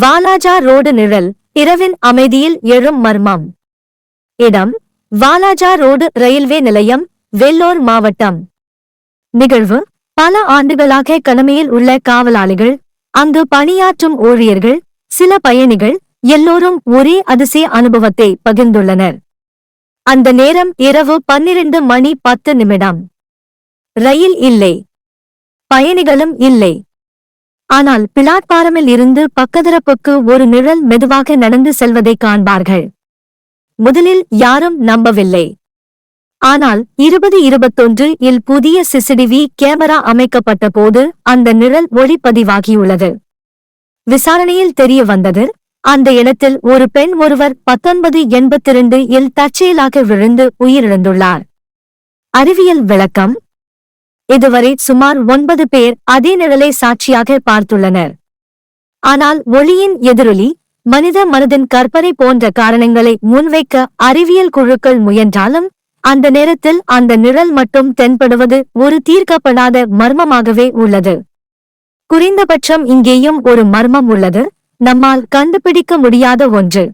Walajah road நிழல் இரவின் அமைதியில் எழும் மர்மம். இடம் வாலாஜா ரோடு ரயில்வே நிலையம் வெல்லூர் மாவட்டம். நிகழ்வு பல ஆண்டுகளாக கடமையில் உள்ள காவலாளிகள் அங்கு பணியாற்றும் ஊழியர்கள் சில பயணிகள் எல்லோரும் ஒரே அதிசய அனுபவத்தை பகிர்ந்துள்ளனர். அந்த நேரம் இரவு பன்னிரண்டு மணி பத்து நிமிடம். ரயில் இல்லை. பயணிகளும் இல்லை. ஆனால் பிளாட்பாரமில் இருந்து பக்கதரப்புக்கு ஒரு நிழல் மெதுவாக நடந்து செல்வதை காண்பார்கள். முதலில் யாரும் நம்பவில்லை. ஆனால் இருபது இருபத்தொன்று இல் புதிய சிசிடிவி கேமரா அமைக்கப்பட்ட போது அந்த நிழல் ஒளிப்பதிவாகியுள்ளது. விசாரணையில் தெரிய வந்தது அந்த இடத்தில் ஒரு பெண் ஒருவர் பத்தொன்பது எண்பத்திரண்டு இல் தற்செயலாக விழுந்து உயிரிழந்துள்ளார். அறிவியல் விளக்கம் இதுவரை சுமார் ஒன்பது பேர் அதே நிழலை சாட்சியாக பார்த்துள்ளனர். ஆனால் ஒளியின் எதிரொலி மனித மனதின் கற்பனை போன்ற காரணங்களை முன்வைக்க அறிவியல் குழுக்கள் முயன்றாலும் அந்த நேரத்தில் அந்த நிழல் மட்டும் தென்படுவது ஒரு தீர்க்கப்படாத மர்மமாகவே உள்ளது. குறைந்தபட்சம் இங்கேயும் ஒரு மர்மம் உள்ளது. நம்மால் கண்டுபிடிக்க முடியாத ஒன்று.